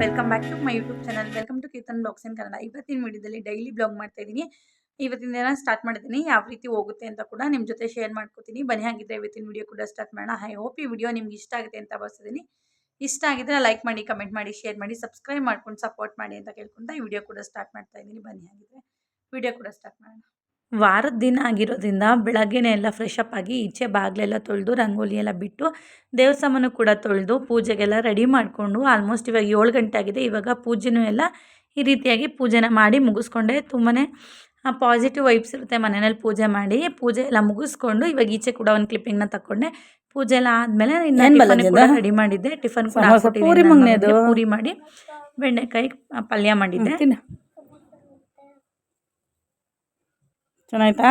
Welcome back to my YouTube channel welcome to Keerthan blogs in Kannada ಇವತ್ತಿನ ವಿಡಿಯೋದಲ್ಲಿ daily blog ಮಾಡ್ತಾ ಇದ್ದೀನಿ. ಇವತ್ತಿನ ದಿನ ಸ್ಟಾರ್ಟ್ ಮಾಡಿದ್ದೀನಿ. ಯಾವ ರೀತಿ ಹೋಗುತ್ತೆ ಅಂತ ಕೂಡ ನಿಮ್ಮ ಜೊತೆ ಶೇರ್ ಮಾಡ್ಕೋತೀನಿ. ಬನ್ನಿ ಹಾಗಿದ್ರೆ ಇವತ್ತಿನ ವಿಡಿಯೋ ಕೂಡ ಸ್ಟಾರ್ಟ್ ಮಾಡೋಣ. ಐ ಹೋಪ್ ಈ ವಿಡಿಯೋ ನಿಮ್ಗೆ ಇಷ್ಟ ಆಗುತ್ತೆ ಅಂತ ಬರ್ಸಿದ್ದೀನಿ ಇಷ್ಟ ಆಗಿದ್ರೆ ಲೈಕ್ ಮಾಡಿ ಕಮೆಂಟ್ ಮಾಡಿ ಶೇರ್ ಮಾಡಿ ಸಬ್ಸ್ಕ್ರೈಬ್ ಮಾಡ್ಕೊಂಡು ಸಪೋರ್ಟ್ ಮಾಡಿ ಅಂತ ಕೇಳ್ಕೊಂತ ಈ ವಿಡಿಯೋ ಕೂಡ ಸ್ಟಾರ್ಟ್ ಮಾಡ್ತಾ ಇದ್ದೀನಿ. ಬನ್ನಿ ಹಾಗಿದ್ರೆ ವಿಡಿಯೋ ಕೂಡ ಸ್ಟಾರ್ಟ್ ಮಾಡೋಣ. ವಾರದ ದಿನ ಆಗಿರೋದ್ರಿಂದ ಬೆಳಗ್ಗೆನೇ ಎಲ್ಲ ಫ್ರೆಶ್ ಅಪ್ ಆಗಿ ಈಚೆ ಬಾಗಿಲೆಲ್ಲ ತೊಳೆದು ರಂಗೋಲಿ ಎಲ್ಲ ಬಿಟ್ಟು ದೇವ್ರ ಸಾಮಾನು ಕೂಡ ತೊಳೆದು ಪೂಜೆಗೆಲ್ಲ ರೆಡಿ ಮಾಡಿಕೊಂಡು ಆಲ್ಮೋಸ್ಟ್ ಇವಾಗ ಏಳು ಗಂಟೆ ಆಗಿದೆ. ಇವಾಗ ಪೂಜೆನೂ ಎಲ್ಲ ಈ ರೀತಿಯಾಗಿ ಪೂಜೆನ ಮಾಡಿ ಮುಗಿಸ್ಕೊಂಡೆ. ತುಂಬಾ ಪಾಸಿಟಿವ್ ವೈಬ್ಸ್ ಇರುತ್ತೆ ಮನೆಯಲ್ಲಿ ಪೂಜೆ ಮಾಡಿ. ಪೂಜೆ ಎಲ್ಲ ಮುಗಿಸ್ಕೊಂಡು ಇವಾಗ ಈಚೆ ಕೂಡ ಒಂದು ಕ್ಲಿಪ್ಪಿಂಗ್ನ ತಗೊಂಡೆ ಪೂಜೆ ಎಲ್ಲ ಆದಮೇಲೆ ಇನ್ನೇನು? ರೆಡಿ ಮಾಡಿದ್ದೆ. ಟಿಫನ್ ಕೂಡ? ಪೂರಿ ಮಾಡಿ ಬೆಂಡೆಕಾಯಿ ಪಲ್ಯ ಮಾಡಿದ್ದೆ ತಿನ್ನ ಚೆನ್ನಾಯ್ತಾ?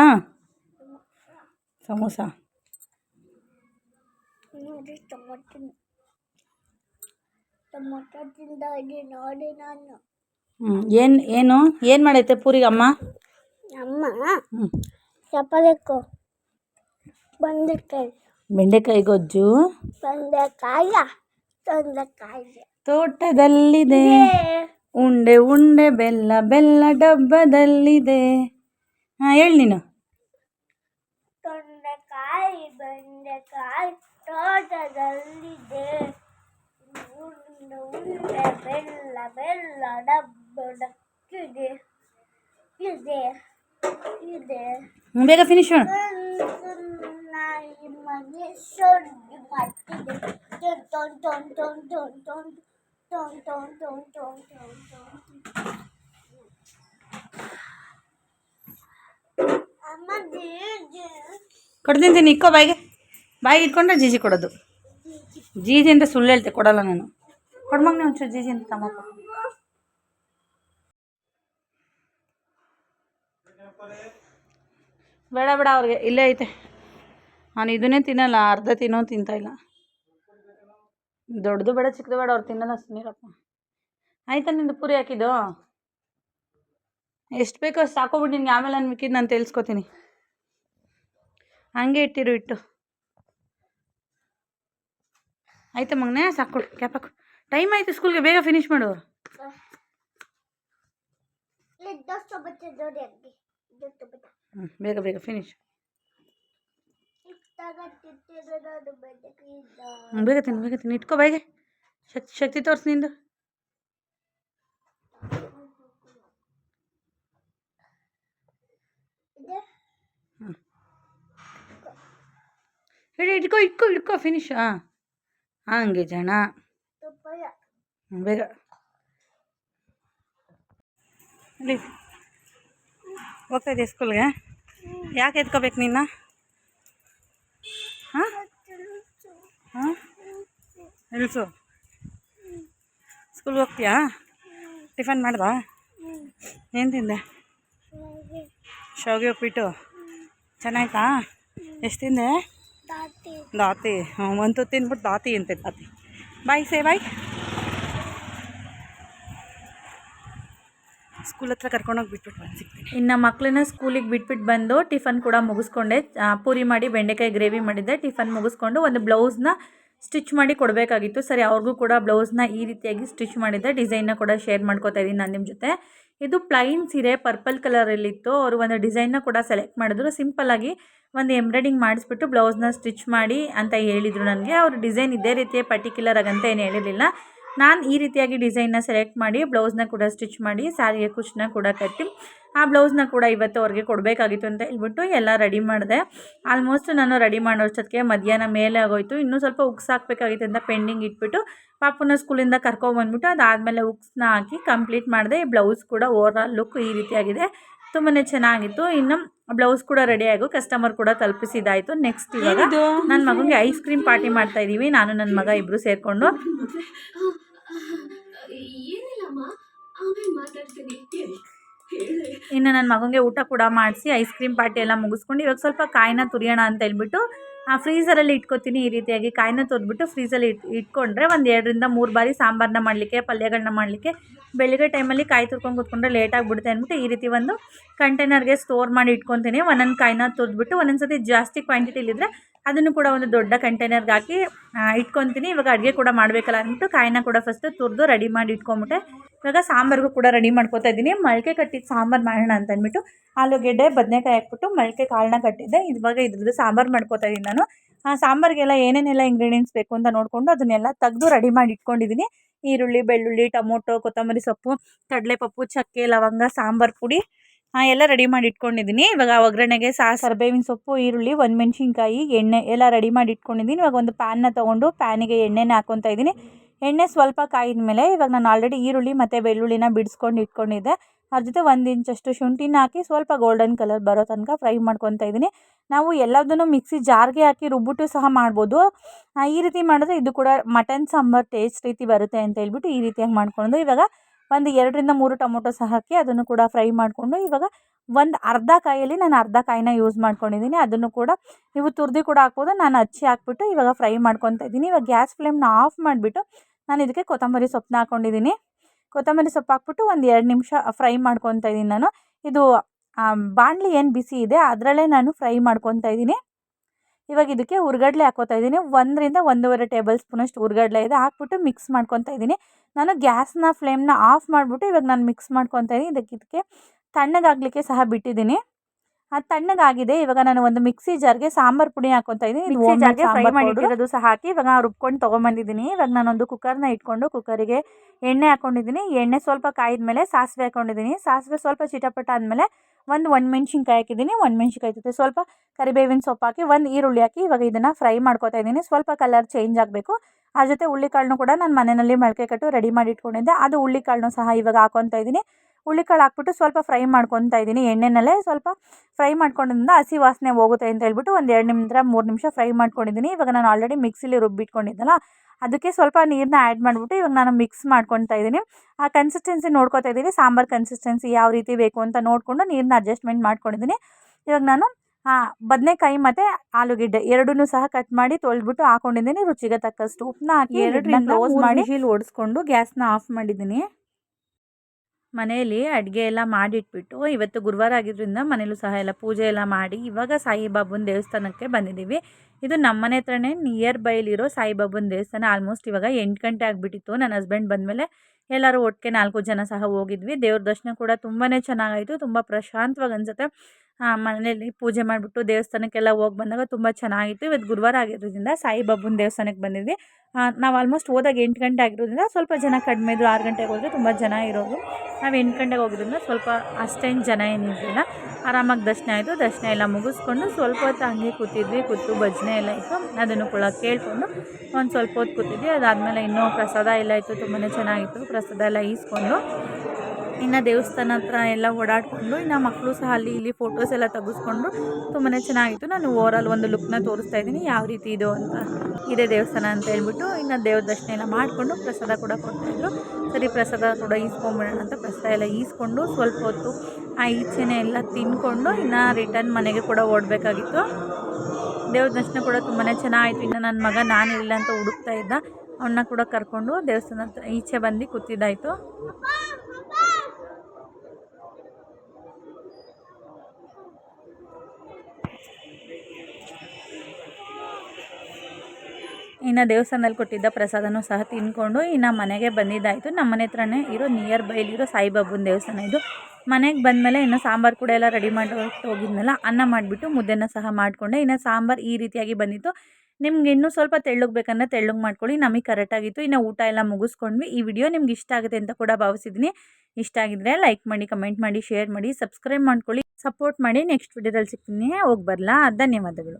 ಸಮೋಸ. ನೋಡಿ ನಾನು. ಹ್ಞೂ ಏನು ಏನು? ಏನು ಮಾಡೈತೆ ಪೂರಿಗೆ ಅಮ್ಮ ಅಮ್ಮ ಹ್ಞೂ ಚಪ್ಪಬೇಕು ಬಂದಕಾಯಿ ಬೆಂಡೆಕಾಯಿ ಗೊಜ್ಜು? ಬಂದೆಕಾಯ ತೊಂದಕಾಯಿ ತೋಟದಲ್ಲಿದೆ. ಉಂಡೆ ಉಂಡೆ ಬೆಲ್ಲ ಬೆಲ್ಲ ಡಬ್ಬದಲ್ಲಿದೆ. ಹಾಂ ಹೇಳಿ ನೀನು. ತೊಂದಕಾಯಿ ಬೆಂಡೆಕಾಯಿ ತೋಟದಲ್ಲಿದೆ. ಉಂಡೆ ಉಂಡೆ ಬೆಲ್ಲ ಬೆಲ್ಲ ಡಬ್ಬಡಕ್ಕಿದೆ ಇದೆ ಇದೆ. ಹ್ಞೂ, ಬೇಗ ಫಿನಿಶ್ ಮಾಡು. ನಾಯಿ ಮನೆ ಸೊಳ್ಳೆ ಮಾಡ್ತಿದೆ ಟೊನ್ ಟೊನ್ ಟೊನ್ ಟೊನ್ ಟೊನ್ ಟೊನ್ ಟೊನ್ ಟೊನ್ ಟೊನ್ ಟೊನ್ ಟೊನ್ ಅಮ್ಮ ಜೀಜಿ ಕೊಡ್ತೀನಿ, ತಿನ್ನಿ. ಇಕ್ಕೋ ಬಾಯಿಗೆ. ಬಾಯಿಗೆ ಇಟ್ಕೊಂಡ್ರೆ ಜೀಜಿ ಕೊಡೋದು. ಜೀಜಿ ಅಂತ ಸುಳ್ಳು ಹೇಳ್ತೆ, ಕೊಡಲ್ಲ ನಾನು. ಕೊಡ್ಮಗ್ನೆ ಒಂಚೂರು ಜೀಜಿ ಅಂತ ತಮ್ಮ ಬೇಡ ಬೇಡ, ಅವ್ರಿಗೆ. ಇಲ್ಲೇ ಐತೆ. ನಾನು ಇದನ್ನೇ ತಿನ್ನಲ್ಲ, ಅರ್ಧ ತಿನ್ನೋ ತಿಂತಾ ಇಲ್ಲ. ದೊಡ್ಡದು ಬೇಡ, ಚಿಕ್ಕದು ಬೇಡ, ಅವ್ರು ತಿನ್ನಲ್ಲ ಸುನೀರಪ್ಪ ಆಯ್ತಾ ನಿಂದು ಪೂರಿ ಹಾಕಿದ್ದು? ಎಷ್ಟು ಬೇಕೋ ಅಷ್ಟು ಹಾಕೋಬಿಟ್ಟು ನಿನ್ಗೆ ಆಮೇಲೆ ನಾನು ಮಿಕ್ಕಿದ್ದು ನಾನು ತಿಳಿಸ್ಕೊತೀನಿ ಹಂಗೆ ಇಟ್ಟಿರು ಇಟ್ಟು ಆಯ್ತಾ ಮಗನೇ ಸಾಕೊಡು ಕ್ಯಾಪ್ ಹಾಕು. ಟೈಮ್ ಆಯಿತು ಸ್ಕೂಲ್ಗೆ ಬೇಗ ಫಿನಿಶ್ ಮಾಡು. ಹ್ಞೂ ಬೇಗ ಬೇಗ ಫಿನಿಶ್ ಬೇಗ ತಿನ್ನು ಬೇಗ ತಿನ್ನು. ಇಟ್ಕೋ ಬಾಯಿಗೆ. ಶಕ್ತಿ ಶಕ್ತಿ ತೋರಿಸು ನಿಂದು. ಇದೆ. ಹೇಳಿ ಇಟ್ಕೋ ಇಟ್ಕೋ ಇಟ್ಕೋ ಫಿನಿಶ್ ಹಾಂ ಹಂಗೆ ಜನ. ಬೇಗ. ಹೋಗ್ತಾ ಇದೆಯಾ ಸ್ಕೂಲ್ಗೆ? ಯಾಕೆ ಎತ್ಕೋಬೇಕು ನಿನ್ನ? ಹಾಂ? ಹಾಂ? ನಿಲ್ಸು. ಸ್ಕೂಲ್ಗೆ ಹೋಗ್ತೀಯಾ? ಟಿಫನ್ ಮಾಡ್ದಾ? ಏನು ತಿಂದೆ? ಶಾವಿಗೆ ಉಪ್ಪಿಟ್ಟು. ಚೆನ್ನಾಯ್ತಾ? ಎಷ್ಟು ತಿಂದೆ? ದಾತಿ. ಹ್ಞೂ ಒಂದು ತಿಂದ್ಬಿಟ್ಟು ದಾತಿ ಅಂತೆ ದಾತಿ. ಬಾಯ್ ಸೇ ಬಾಯ್. ಸ್ಕೂಲ್ ಹತ್ರ ಕರ್ಕೊಂಡೋಗಿ ಬಿಟ್ಬಿಟ್ಟು ಬಂದು ಸಿಗ್ತೀನಿ. ಇನ್ನು ಮಕ್ಕಳನ್ನ ಸ್ಕೂಲಿಗೆ ಬಿಟ್ಬಿಟ್ಟು ಬಂದು ಟಿಫನ್ ಕೂಡ ಮುಗಿಸ್ಕೊಂಡೆ. ಪೂರಿ ಮಾಡಿ ಬೆಂಡೆಕಾಯಿ ಗ್ರೇವಿ ಮಾಡಿದ್ದೆ. ಟಿಫನ್ ಮುಗಿಸ್ಕೊಂಡು ಒಂದು ಬ್ಲೌಸ್ನ ಸ್ಟಿಚ್ ಮಾಡಿ ಕೊಡಬೇಕಾಗಿತ್ತು. ಸರಿ ಅವ್ರಿಗೂ ಕೂಡ ಬ್ಲೌಸ್ನ ಈ ರೀತಿಯಾಗಿ ಸ್ಟಿಚ್ ಮಾಡಿದ್ದೆ. ಡಿಸೈನ್ನ ಕೂಡ ಶೇರ್ ಮಾಡ್ಕೋತಾ ಇದ್ದೀನಿ ನಾನು ನಿಮ್ಮ ಜೊತೆ. ಇದು ಪ್ಲೈನ್ ಸೀರೆ ಪರ್ಪಲ್ ಕಲರಲ್ಲಿತ್ತು ಅವರು ಒಂದು ಡಿಸೈನ್ನ ಕೂಡ ಸೆಲೆಕ್ಟ್ ಮಾಡಿದ್ರು. ಸಿಂಪಲ್ಲಾಗಿ ಒಂದು ಎಂಬ್ರಾಯ್ಡಿಂಗ್ ಮಾಡಿಸ್ಬಿಟ್ಟು ಬ್ಲೌಸ್ನ ಸ್ಟಿಚ್ ಮಾಡಿ ಅಂತ ಹೇಳಿದ್ರು ನನಗೆ. ಅವರು ಡಿಸೈನ್ ಇದೇ ರೀತಿಯ ಪರ್ಟಿಕ್ಯುಲರ್ ಆಗಂತ ಏನು ಹೇಳಿರಲಿಲ್ಲ. ನಾನು ಈ ರೀತಿಯಾಗಿ ಡಿಸೈನ್ನ ಸೆಲೆಕ್ಟ್ ಮಾಡಿ ಬ್ಲೌಸ್ನ ಕೂಡ ಸ್ಟಿಚ್ ಮಾಡಿ ಸ್ಯಾರಿಗೆ ಕುಚ್ಚನ್ನ ಕೂಡ ಕಟ್ಟಿ ಆ ಬ್ಲೌಸ್ನ ಕೂಡ ಇವತ್ತು ಅವ್ರಿಗೆ ಕೊಡಬೇಕಾಗಿತ್ತು ಅಂತ ಹೇಳ್ಬಿಟ್ಟು ಎಲ್ಲ ರೆಡಿ ಮಾಡಿದೆ. ಆಲ್ಮೋಸ್ಟ್ ನಾನು ರೆಡಿ ಮಾಡೋಷ್ಟೊತ್ತಿಗೆ ಮಧ್ಯಾಹ್ನ ಮೇಲೆ ಆಗೋಯ್ತು. ಇನ್ನೂ ಸ್ವಲ್ಪ ಉಕ್ಸ್ ಹಾಕಬೇಕಾಗಿತ್ತು ಅಂತ ಪೆಂಡಿಂಗ್ ಇಟ್ಬಿಟ್ಟು ಪಾಪುನ ಸ್ಕೂಲಿಂದ ಕರ್ಕೊಬಂದ್ಬಿಟ್ಟು ಅದಾದಮೇಲೆ ಉಕ್ಸ್ನ ಹಾಕಿ ಕಂಪ್ಲೀಟ್ ಮಾಡಿದೆ. ಈ ಬ್ಲೌಸ್ ಕೂಡ ಓವರ್ ಆಲ್ ಲುಕ್ ಈ ರೀತಿಯಾಗಿದೆ. ತುಂಬಾ ಚೆನ್ನಾಗಿತ್ತು. ಇನ್ನು ಬ್ಲೌಸ್ ಕೂಡ ರೆಡಿ ಆಗು ಕಸ್ಟಮರ್ ಕೂಡ ತಲುಪಿಸಿದಾಯಿತು. ನೆಕ್ಸ್ಟ್ ಇವಾಗ ನನ್ನ ಮಗನಿಗೆ ಐಸ್ ಕ್ರೀಮ್ ಪಾರ್ಟಿ ಮಾಡ್ತಾ ಇದ್ದೀವಿ ನಾನು ನನ್ನ ಮಗ ಇಬ್ಬರು ಸೇರಿಕೊಂಡು. ಇನ್ನು ನನ್ನ ಮಗನಿಗೆ ಊಟ ಕೂಡ ಮಾಡಿಸಿ, ಐಸ್ ಕ್ರೀಮ್ ಪಾರ್ಟಿ ಎಲ್ಲ ಮುಗಿಸ್ಕೊಂಡು ಇವಾಗ ಸ್ವಲ್ಪ ಕಾಯಿನ ತುರಿಯೋಣ ಅಂತ ಹೇಳ್ಬಿಟ್ಟು ಫ್ರೀಸರಲ್ಲಿ ಇಟ್ಕೋತೀನಿ ಈ ರೀತಿಯಾಗಿ ಕಾಯಿನ ತೊದ್ಬಿಟ್ಟು ಫ್ರೀಸಲ್ಲಿ ಇಟ್ ಇಟ್ಕೊಂಡ್ರೆ ಒಂದು ಎರಡರಿಂದ ಮೂರು ಬಾರಿ ಸಾಂಬಾರನ್ನ ಮಾಡಲಿಕ್ಕೆ ಪಲ್ಯಗಳನ್ನ ಮಾಡಲಿಕ್ಕೆ ಬೆಳಗ್ಗೆ ಟೈಮಲ್ಲಿ ಕಾಯಿ ತುರ್ಕೊಂಡು ಕೂತ್ಕೊಂಡ್ರೆ ಲೇಟ್ ಆಗಿಬಿಡುತ್ತೆ ಅಂದ್ಬಿಟ್ಟು ಈ ರೀತಿ ಒಂದು ಕಂಟೈನರ್ಗೆ ಸ್ಟೋರ್ ಮಾಡಿ ಇಟ್ಕೊತೀನಿ. ಒಂದೊಂದು ಕಾಯಿನ ತೊದ್ಬಿಟ್ಟು ಒಂದೊಂದು ಸತಿ ಜಾಸ್ತಿ ಕ್ವಾಂಟಿಟಿಲಿದ್ದರೆ ಅದನ್ನು ಕೂಡ ಒಂದು ದೊಡ್ಡ ಕಂಟೈನರ್ಗೆ ಹಾಕಿ ಆ, ಇಟ್ಕೊತೀನಿ. ಇವಾಗ ಅಡುಗೆ ಕೂಡ ಮಾಡಬೇಕಲ್ಲ ಅಂದ್ಬಿಟ್ಟು ಕಾಯಿನ ಕೂಡ ಫಸ್ಟು ತುರಿದು ರೆಡಿ ಮಾಡಿ ಇಟ್ಕೊಂಬಿಟ್ಟೆ ಇವಾಗ ಸಾಂಬಾರಿಗೂ ಕೂಡ ರೆಡಿ ಮಾಡ್ಕೊತಾ ಇದ್ದೀನಿ. ಮೊಳಕೆ ಕಟ್ಟಿದ ಸಾಂಬಾರು ಮಾಡೋಣ ಅಂತ ಅಂದ್ಬಿಟ್ಟು ಆಲೂಗೆಡ್ಡೆ ಬದನೆಕಾಯಿ ಹಾಕ್ಬಿಟ್ಟು ಮೊಳಕೆ ಕಾಳನ್ನ ಕಟ್ಟಿದ್ದೆ. ಇವಾಗ ಇದ್ರದ್ದು ಸಾಂಬಾರು ಮಾಡ್ಕೋತಾ ಇದ್ದೀನಿ ನಾನು. ಆ, ಸಾಂಬಾರಿಗೆಲ್ಲ ಏನೇನೆಲ್ಲ ಇಂಗ್ರೀಡಿಯೆಂಟ್ಸ್ ಬೇಕು ಅಂತ ನೋಡಿಕೊಂಡು ಅದನ್ನೆಲ್ಲ ತೆಗೆದು ರೆಡಿ ಮಾಡಿ ಇಟ್ಕೊಂಡಿದ್ದೀನಿ. ಈರುಳ್ಳಿ, ಬೆಳ್ಳುಳ್ಳಿ, ಟೊಮೊಟೊ, ಕೊತ್ತಂಬರಿ ಸೊಪ್ಪು, ಕಡಲೆಪಪ್ಪು, ಚಕ್ಕೆ, ಲವಂಗ, ಸಾಂಬಾರು ಪುಡಿ ಎಲ್ಲ ರೆಡಿ ಮಾಡಿ ಇಟ್ಕೊಂಡಿದ್ದೀನಿ. ಇವಾಗ ಒಗ್ಗರಣೆಗೆ ಸಾ, ಸರ್ಬೇವಿನ ಸೊಪ್ಪು, ಈರುಳ್ಳಿ ಒಂದು ಮೆಣಸಿನ್ಕಾಯಿ ಎಣ್ಣೆ ಎಲ್ಲ ರೆಡಿ ಮಾಡಿ ಇಟ್ಕೊಂಡಿದ್ದೀನಿ. ಇವಾಗ ಒಂದು ಪ್ಯಾನ್ನ ತೊಗೊಂಡು ಪ್ಯಾನಿಗೆ ಎಣ್ಣೆನ ಹಾಕ್ಕೊತಾ ಇದ್ದೀನಿ. ಎಣ್ಣೆ ಸ್ವಲ್ಪ ಕಾಯಿದ ಮೇಲೆ ಇವಾಗ ನಾನು ಆಲ್ರೆಡಿ ಈರುಳ್ಳಿ ಮತ್ತು ಬೆಳ್ಳುಳ್ಳಿನ ಬಿಡಿಸ್ಕೊಂಡು ಇಟ್ಕೊಂಡಿದ್ದೆ. ಅದ್ರ ಜೊತೆ ಒಂದು ಇಂಚಷ್ಟು ಶುಂಠಿನ ಹಾಕಿ ಸ್ವಲ್ಪ ಗೋಲ್ಡನ್ ಕಲರ್ ಬರೋ ತನಕ ಫ್ರೈ ಮಾಡ್ಕೊತಾ ಇದ್ದೀನಿ. ನಾವು ಎಲ್ಲದನ್ನು ಮಿಕ್ಸಿ ಜಾರ್ಗೆ ಹಾಕಿ ರುಬ್ಬಿಟ್ಟು ಸಹ ಮಾಡ್ಬೋದು. ಈ ರೀತಿ ಮಾಡಿದ್ರೆ ಇದು ಕೂಡ ಮಟನ್ ಸಾಂಬಾರ್ ಟೇಸ್ಟ್ ರೀತಿ ಬರುತ್ತೆ ಅಂತ ಹೇಳ್ಬಿಟ್ಟು ಈ ರೀತಿಯಾಗಿ ಮಾಡ್ಕೊಂಡು ಇವಾಗ ಒಂದು ಎರಡರಿಂದ ಮೂರು ಟೊಮೊಟೊ ಸಹ ಹಾಕಿ ಅದನ್ನು ಕೂಡ ಫ್ರೈ ಮಾಡಿಕೊಂಡು ಇವಾಗ ಒಂದು ಅರ್ಧ ಕಾಯಲ್ಲಿ ನಾನು ಅರ್ಧ ಕಾಯಿನ ಯೂಸ್ ಮಾಡ್ಕೊಂಡಿದ್ದೀನಿ. ಅದನ್ನು ಕೂಡ ನೀವು ತುರ್ದು ಕೂಡ ಹಾಕ್ಬೋದು. ನಾನು ಹಚ್ಚಿ ಹಾಕ್ಬಿಟ್ಟು ಇವಾಗ ಫ್ರೈ ಮಾಡ್ಕೊತಾ ಇದ್ದೀನಿ. ಇವಾಗ ಗ್ಯಾಸ್ ಫ್ಲೇಮ್ನ ಆಫ್ ಮಾಡಿಬಿಟ್ಟು ನಾನು ಇದಕ್ಕೆ ಕೊತ್ತಂಬರಿ ಸೊಪ್ಪನ್ನ ಹಾಕ್ಕೊಂಡಿದ್ದೀನಿ ಕೊತ್ತಂಬರಿ ಸೊಪ್ಪು ಹಾಕ್ಬಿಟ್ಟು ಒಂದು ಎರಡು ನಿಮಿಷ ಫ್ರೈ ಮಾಡ್ಕೊತಾ ಇದ್ದೀನಿ ನಾನು. ಇದು ಬಾಣಲಿ ಏನು ಬಿಸಿ ಇದೆ ಅದರಲ್ಲೇ ನಾನು ಫ್ರೈ ಮಾಡ್ಕೊತಾ ಇದ್ದೀನಿ. ಇವಾಗ ಇದಕ್ಕೆ ಹುರ್ಗಡ್ಲೆ ಹಾಕೋತಾ ಇದ್ದೀನಿ. ಒಂದರಿಂದ ಒಂದೂವರೆ ಟೇಬಲ್ ಸ್ಪೂನಷ್ಟು ಹುರ್ಗಡ್ಲೆ ಇದೆ. ಹಾಕ್ಬಿಟ್ಟು ಮಿಕ್ಸ್ ಮಾಡ್ಕೊತಾ ಇದ್ದೀನಿ. ನಾನು ಗ್ಯಾಸ್ನ ಫ್ಲೇಮ್ನ ಆಫ್ ಮಾಡಿಬಿಟ್ಟು ಇವಾಗ ನಾನು ಮಿಕ್ಸ್ ಮಾಡ್ಕೊತಾ ಇದ್ದೀನಿ. ಇದಕ್ಕೆ ಇದಕ್ಕೆ ತಣ್ಣಗಾಗಲಿಕ್ಕೆ ಸಹ ಬಿಟ್ಟಿದ್ದೀನಿ. ಅದು ತಣ್ಣಗಾಗಿದೆ. ಇವಾಗ ನಾನು ಒಂದು ಮಿಕ್ಸಿ ಜಾರ್ಗೆ ಸಾಂಬಾರು ಪುಡಿ ಹಾಕೊತಾ ಇದ್ದೀನಿ. ಮಿಕ್ಸಿ ಜಾರ್ಗೆ ಫ್ರೈ ಮಾಡಿರೋದು ಸಹ ಹಾಕಿ ಇವಾಗ ರುಬ್ಕೊಂಡು ತೊಗೊಂಬಂದಿದ್ದೀನಿ. ಇವಾಗ ನಾನೊಂದು ಕುಕ್ಕರ್ನ ಇಟ್ಕೊಂಡು ಕುಕ್ಕರಿಗೆ ಎಣ್ಣೆ ಹಾಕೊಂಡಿದ್ದೀನಿ. ಎಣ್ಣೆ ಸ್ವಲ್ಪ ಕಾಯಿದ ಮೇಲೆ ಸಾಸಿವೆ ಹಾಕೊಂಡಿದ್ದೀನಿ. ಸಾಸಿವೆ ಸ್ವಲ್ಪ ಚಿಟಪಟ ಆದಮೇಲೆ ಒಂದು ಒಣಮೆಣ್ಸಿನ್ಕಾಯಿ ಹಾಕಿದ್ದೀನಿ. ಒಣಮೆಣ್ಸಿನ್ಕಾಯಿ ಜೊತೆ ಸ್ವಲ್ಪ ಕರಿಬೇವಿನ ಸೊಪ್ಪು ಹಾಕಿ ಒಂದು ಈರುಳ್ಳಿ ಹಾಕಿ ಇವಾಗ ಇದನ್ನು ಫ್ರೈ ಮಾಡ್ಕೊತಾ ಇದ್ದೀನಿ. ಸ್ವಲ್ಪ ಕಲರ್ ಚೇಂಜ್ ಆಗಬೇಕು. ಆ ಜೊತೆ ಹುಳ್ಳಿ ಹುಳ್ಳಿಕಾಳನ್ನು ಕೂಡ ನಾನು ಮನೆಯಲ್ಲಿ ಮೊಳಕೆ ಕಟ್ಟು ರೆಡಿ ಮಾಡಿ ಇಟ್ಕೊಂಡಿದ್ದೆ. ಅದು ಹುಳ್ಳಿಕಾಳನ್ನು ಸಹ ಇವಾಗ ಹಾಕ್ಕೊತಾ ಇದ್ದೀನಿ. ಹುಳ್ಳಿಕಾಳು ಹಾಕ್ಬಿಟ್ಟು ಸ್ವಲ್ಪ ಫ್ರೈ ಮಾಡ್ಕೊತಾ ಇದ್ದೀನಿ. ಎಣ್ಣೆನಲ್ಲೇ ಸ್ವಲ್ಪ ಫ್ರೈ ಮಾಡ್ಕೊಂಡಿದ್ದ ಹಸಿ ವಾಸನೆ ಹೋಗುತ್ತೆ ಅಂತ ಹೇಳ್ಬಿಟ್ಟು ಒಂದು ಎರಡು ನಿಮಿಷ ಮೂರು ನಿಮಿಷ ಫ್ರೈ ಮಾಡ್ಕೊಂಡಿದ್ದೀನಿ. ಇವಾಗ ನಾನು ಆಲ್ರೆಡಿ ಮಿಕ್ಸಿಲಿ ರುಬ್ಬಿಟ್ಕೊಂಡಿದ್ದಲ್ಲ, ಅದಕ್ಕೆ ಸ್ವಲ್ಪ ನೀರನ್ನ ಆ್ಯಡ್ ಮಾಡಿಬಿಟ್ಟು ಇವಾಗ ನಾನು ಮಿಕ್ಸ್ ಮಾಡ್ಕೊತಾ ಇದ್ದೀನಿ. ಆ ಕನ್ಸಿಸ್ಟೆನ್ಸಿ ನೋಡ್ಕೊತಾ ಇದ್ದೀನಿ. ಸಾಂಬಾರು ಕನ್ಸಿಸ್ಟೆನ್ಸಿ ಯಾವ ರೀತಿ ಬೇಕು ಅಂತ ನೋಡಿಕೊಂಡು ನೀರನ್ನ ಅಡ್ಜಸ್ಟ್ಮೆಂಟ್ ಮಾಡ್ಕೊಂಡಿದ್ದೀನಿ. ಇವಾಗ ನಾನು ಬದನೆಕಾಯಿ ಮತ್ತೆ ಆಲೂಗೆಡ್ಡೆ ಎರಡನ್ನೂ ಸಹ ಕಟ್ ಮಾಡಿ ತೊಳೆದ್ಬಿಟ್ಟು ಹಾಕೊಂಡಿದ್ದೀನಿ ರುಚಿಗೆ ತಕ್ಕಷ್ಟು ಉಪ್ಪನ್ನ ಹಾಕಿ ಎರಡರಿಂದ ಕ್ಲೋಸ್ ಮಾಡಿ ಓಡಿಸ್ಕೊಂಡು ಗ್ಯಾಸ್ನ ಆಫ್ ಮಾಡಿದ್ದೀನಿ. ಮನೆಯಲ್ಲಿ ಅಡುಗೆ ಎಲ್ಲ ಮಾಡಿಟ್ಬಿಟ್ಟು ಇವತ್ತು ಗುರುವಾರ ಆಗಿದ್ದರಿಂದ ಮನೇಲೂ ಸಹ ಎಲ್ಲ ಪೂಜೆ ಎಲ್ಲ ಮಾಡಿ ಇವಾಗ ಸಾಯಿಬಾಬನ ದೇವಸ್ಥಾನಕ್ಕೆ ಬಂದಿದ್ದೀವಿ. ಇದು ನಮ್ಮ ಮನೆ ಹತ್ರನೇ ನಿಯರ್ ಬೈಲಿರೋ ಸಾಯಿಬಾಬನ ದೇವಸ್ಥಾನ. ಆಲ್ಮೋಸ್ಟ್ ಇವಾಗ ಎಂಟು ಗಂಟೆ ಆಗಿಬಿಟ್ಟಿತ್ತು. ನನ್ನ ಹಸ್ಬೆಂಡ್ ಬಂದಮೇಲೆ ಎಲ್ಲರೂ ಒಟ್ಟಿಗೆ ನಾಲ್ಕು ಜನ ಸಹ ಹೋಗಿದ್ವಿ. ದೇವ್ರ ದರ್ಶನ ಕೂಡ ತುಂಬಾ ಚೆನ್ನಾಗಾಯಿತು. ತುಂಬ ಪ್ರಶಾಂತವಾಗಿ ಅನಿಸುತ್ತೆ. ಮನೆಯಲ್ಲಿ ಪೂಜೆ ಮಾಡಿಬಿಟ್ಟು ದೇವಸ್ಥಾನಕ್ಕೆಲ್ಲ ಹೋಗಿ ಬಂದಾಗ ತುಂಬ ಚೆನ್ನಾಗಿತ್ತು. ಇವತ್ತು ಗುರುವಾರ ಆಗಿರೋದ್ರಿಂದ ಸಾಯಿಬಾಬನ ದೇವಸ್ಥಾನಕ್ಕೆ ಬಂದಿದ್ವಿ. ನಾವು ಆಲ್ಮೋಸ್ಟ್ ಹೋದಾಗ ಎಂಟು ಗಂಟೆ ಆಗಿರೋದ್ರಿಂದ ಸ್ವಲ್ಪ ಜನ ಕಡಿಮೆ ಇದ್ದರು ಆರು ಗಂಟೆಗೆ ಹೋದರೆ ತುಂಬ ಜನ ಇರೋದು ನಾವು ಎಂಟು ಗಂಟೆಗೆ ಹೋಗಿದ್ರಿಂದ ಸ್ವಲ್ಪ ಅಷ್ಟೇನು ಜನ ಏನಿರಲಿಲ್ಲ. ಆರಾಮಾಗಿ ದರ್ಶನ ಆಯಿತು. ದರ್ಶನ ಎಲ್ಲ ಮುಗಿಸ್ಕೊಂಡು ಸ್ವಲ್ಪ ಹೊತ್ತು ಹಂಗೆ ಕೂತಿದ್ವಿ. ಕೂತು ಭಜನೆ ಎಲ್ಲ ಇತ್ತು. ಅದನ್ನು ಕೂಡ ಕೇಳಿಕೊಂಡು ಒಂದು ಸ್ವಲ್ಪ ಹೊತ್ತು ಕೂತಿದ್ವಿ. ಅದಾದಮೇಲೆ ಇನ್ನೂ ಪ್ರಸಾದ ಎಲ್ಲ ಇತ್ತು. ತುಂಬಾ ಚೆನ್ನಾಗಿತ್ತು. ಪ್ರಸಾದ ಎಲ್ಲ ಈಸ್ಕೊಂಡು ಇನ್ನು ದೇವಸ್ಥಾನ ಹತ್ರ ಎಲ್ಲ ಓಡಾಡಿಕೊಂಡು, ಇನ್ನು ಮಕ್ಕಳು ಸಹ ಅಲ್ಲಿ ಇಲ್ಲಿ ಫೋಟೋಸ್ ಎಲ್ಲ ತೆಗೆಸ್ಕೊಂಡು ತುಂಬಾ ಚೆನ್ನಾಗಿತ್ತು. ನಾನು ಓವರಾಲ್ ಒಂದು ಲುಕ್ನ ತೋರಿಸ್ತಾ ಇದ್ದೀನಿ. ಯಾವ ರೀತಿ ಇದು ಅಂತ. ಇದೇ ದೇವಸ್ಥಾನ ಅಂತ ಹೇಳ್ಬಿಟ್ಟು ಇನ್ನು ದೇವ್ರ ದರ್ಶನ ಎಲ್ಲ ಮಾಡಿಕೊಂಡು ಪ್ರಸಾದ ಕೂಡ ಕೊಡ್ತಾಯಿದ್ರು ಸರಿ, ಪ್ರಸಾದ ಕೂಡ ಈಸ್ಕೊಂಬಿಡೋಣ ಅಂತ ಪ್ರಸಾದ ಎಲ್ಲ ಈಸ್ಕೊಂಡು ಸ್ವಲ್ಪ ಹೊತ್ತು ಆ ಈಚೆನೆ ಎಲ್ಲ ತಿನ್ಕೊಂಡು ಇನ್ನು ರಿಟರ್ನ್ ಮನೆಗೆ ಕೂಡ ಓಡಬೇಕಾಗಿತ್ತು. ದೇವ್ರ ದರ್ಶನ ಕೂಡ ತುಂಬಾ ಚೆನ್ನಾಗಿತ್ತು ಇನ್ನು ನನ್ನ ಮಗ ನಾನು ಇಲ್ಲ ಅಂತ ಹುಡುಕ್ತಾ ಇದ್ದ ಅವನ್ನ ಕೂಡ ಕರ್ಕೊಂಡು ದೇವಸ್ಥಾನ ಈಚೆ ಬಂದು ಕೂತಿದ್ದಾಯಿತು. ಇನ್ನು ದೇವಸ್ಥಾನದಲ್ಲಿ ಕೊಟ್ಟಿದ್ದ ಪ್ರಸಾದನೂ ಸಹ ತಿಂದ್ಕೊಂಡು ಇನ್ನು ಮನೆಗೆ ಬಂದಿದ್ದಾಯಿತು. ನಮ್ಮ ಮನೆ ಹತ್ರನೇ ಇರೋ ನಿಯರ್ ಬೈಲಿರೋ ಸಾಯಿಬಾಬನ ದೇವಸ್ಥಾನ ಇದು. ಮನೆಗೆ ಬಂದಮೇಲೆ ಇನ್ನು ಸಾಂಬಾರು ಕೂಡ ಎಲ್ಲ ರೆಡಿ ಮಾಡಿ ಹೋಗಿದ್ನಲ್ಲ, ಅನ್ನ ಮಾಡಿಬಿಟ್ಟು ಮುದ್ದೆನ ಸಹ ಮಾಡಿಕೊಂಡೆ. ಇನ್ನು ಸಾಂಬಾರು ಈ ರೀತಿಯಾಗಿ ಬಂದಿತ್ತು. ನಿಮ್ಗೆ ಇನ್ನೂ ಸ್ವಲ್ಪ ತೆಳ್ಳಗೆ ಬೇಕಂದ್ರೆ ತೆಳ್ಳಗೆ ಮಾಡ್ಕೊಳ್ಳಿ, ನಮಗೆ ಕರೆಕ್ಟಾಗಿತ್ತು ಇನ್ನು ಊಟ ಎಲ್ಲ ಮುಗಿಸ್ಕೊಂಡ್ವಿ. ಈ ವಿಡಿಯೋ ನಿಮ್ಗೆ ಇಷ್ಟ ಆಗುತ್ತೆ ಅಂತ ಕೂಡ ಭಾವಿಸಿದ್ದೀನಿ. ಇಷ್ಟ ಆಗಿದ್ರೆ ಲೈಕ್ ಮಾಡಿ ಕಮೆಂಟ್ ಮಾಡಿ ಶೇರ್ ಮಾಡಿ ಸಬ್ಸ್ಕ್ರೈಬ್ ಮಾಡ್ಕೊಳ್ಳಿ. ಸಪೋರ್ಟ್ ಮಾಡಿ. ನೆಕ್ಸ್ಟ್ ವಿಡಿಯೋದಲ್ಲಿ ಸಿಗ್ತೀನಿ. ಹೋಗಿ ಬರಲಾ. ಧನ್ಯವಾದಗಳು.